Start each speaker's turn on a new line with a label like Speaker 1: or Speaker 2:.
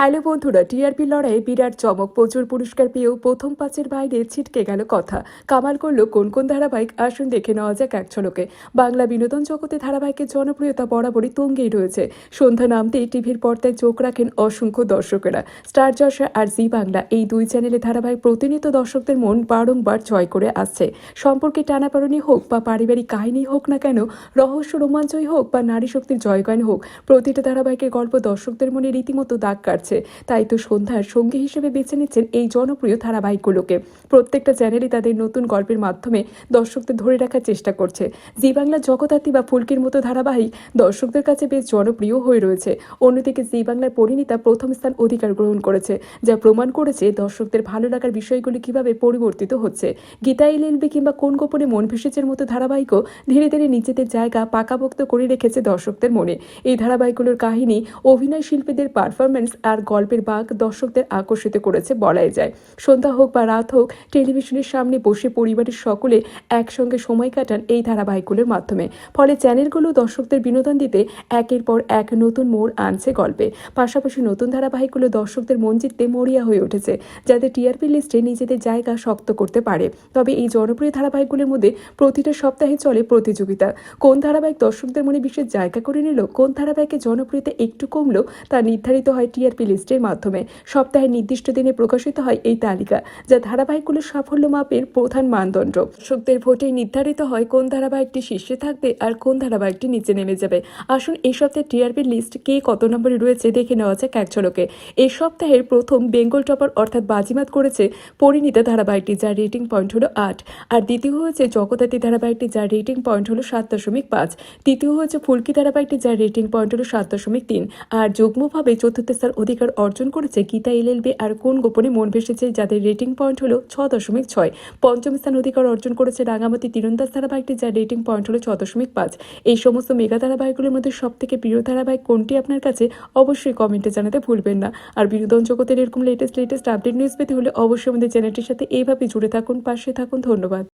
Speaker 1: Hello বন্ধুরা TRP লড়াইয়ে বিরাট চমক। প্রচুর পুরস্কার পেয়েও প্রথম পাঁচের বাইরে ছিটকে গেল কথা। কামাল করল, কোন কোন ধারাবাহিক? আসুন দেখে নেওয়া যাক এক ঝলকে। বাংলা বিনোদন জগতে ধারাবাহিকের জনপ্রিয়তা বরাবরই তুঙ্গেই রয়েছে। সন্ধ্যা নামতেই টিভির পর্দায় চোখ রাখেন অসংখ্য দর্শকেরা। স্টার জলসা আর জি বাংলা এই দুই চ্যানেলে ধারাবাহিক প্রতিনিয়ত দর্শকদের মন বারংবার জয় করে আসছে। সম্পর্কে টানাপাড়নি হোক বা পারিবারিক কাহিনী হোক না কেন, রহস্য রোমাঞ্চই হোক বা নারী শক্তির জয়গান হোক, প্রতিটা ধারাবাহিকের গল্প দর্শকদের মনে রীতিমতো দাগ কাটছে। তাই তো সন্ধ্যার সঙ্গী হিসেবে বেছে নিচ্ছেন এই জনপ্রিয় ধারাবাহিকগুলোকে। প্রত্যেকটা চ্যানেলই তাদের নতুন গল্পের মাধ্যমে দর্শকদের ধরে রাখার চেষ্টা করছে। জি বাংলা জগতাতি বা ফুলকির মতো ধারাবাহিক দর্শকদের কাছে বেশ জনপ্রিয় হয়ে রয়েছে। অন্যদিকে জি বাংলার পরিণীতা প্রথম স্থান অধিকার গ্রহণ করেছে, যা প্রমাণ করেছে দর্শকদের ভালো লাগার বিষয়গুলি কীভাবে পরিবর্তিত হচ্ছে। গীতা এলএলবি কিংবা কোন গোপনে মন ভেসেছের মতো ধারাবাহিকও ধীরে ধীরে নিজেদের জায়গা পাকাপোক্ত করে রেখেছে দর্শকদের মনে। এই ধারাবাহিকগুলোর কাহিনী, অভিনয় শিল্পীদের পারফরমেন্স আর গল্পের বাঘ দর্শকদের আকর্ষিত করেছে বলাই যায়। সন্ধ্যা হোক বা রাত হোক, টেলিভিশনের সামনে বসে পরিবারের সকলে একসঙ্গে সময় কাটান এই ধারাবাহিকগুলোর মাধ্যমে। ফলে চ্যানেলগুলো দর্শকদের বিনোদন দিতে একের পর এক নতুন মোড় আনছে গল্পে। পাশাপাশি নতুন ধারাবাহিকগুলো দর্শকদের মন জিততে মরিয়া হয়ে উঠেছে, যাতে টিআরপি লিস্টে নিজেদের জায়গা শক্ত করতে পারে। তবে এই জনপ্রিয় ধারাবাহিকগুলোর মধ্যে প্রতিটা সপ্তাহে চলে প্রতিযোগিতা। কোন ধারাবাহিক দর্শকদের মনে বিশেষ জায়গা করে নিল, কোন ধারাবাহিকের জনপ্রিয়তা একটু কমলো, তা নির্ধারিত হয় টিআরপি লিস্টের মাধ্যমে সপ্তাহের নির্দিষ্ট দিনে প্রকাশিত হয় এই তালিকা, যা ধারাবাহিকগুলোর সাফল্য মাপের প্রধান মানদণ্ড। দর্শকদের ভোটে নির্ধারিত হয় কোন ধারাবাহিকটি শীর্ষে থাকবে আর কোন ধারাবাহিকটি নিচে নেমে যাবে। আসুন এই সপ্তাহে টিআরপি লিস্ট কে কত নম্বরে রয়েছে দেখে নেওয়া যাক এক ঝলকে এই সপ্তাহের প্রথম বেঙ্গল টপার অর্থাৎ বাজিমাত করেছে পরিণীতা ধারাবাহিকটি, যার রেটিং পয়েন্ট হলো আট। আর দ্বিতীয় হয়েছে জগতাতি ধারাবাহিকটি, যার রেটিং পয়েন্ট হলো সাত দশমিক পাঁচ। তৃতীয় হয়েছে ফুলকি ধারাবাহিকটি, যার রেটিং পয়েন্ট হলো সাত দশমিক তিন। আর যুগ্মভাবে চতুর্থ স্থান অধিকার অর্জন করেছে গীতা এলএলবি আর কোন গোপনে মন ভেসেছে যাদের রেটিং পয়েন্ট হলো ছ দশমিক ছয়। পঞ্চম স্থান অধিকার অর্জন করেছে রাঙামাটি তীরন্দাজ ধারাবাহিকটি যার রেটিং পয়েন্ট হলো ছ দশমিক পাঁচ। এই সমস্ত মেগা ধারাবাহিকগুলোর মধ্যে সব থেকে প্রিয় ধারাবাহিক কোনটি আপনার কাছে অবশ্যই কমেন্টে জানাতে ভুলবেন না। আর বিনোদন জগতের এরকম লেটেস্ট লেটেস্ট আপডেট নিউজ পেতে হলে অবশ্যই আমাদের চ্যানেলটির সাথে এইভাবে জুড়ে থাকুন, পাশে থাকুন, ধন্যবাদ।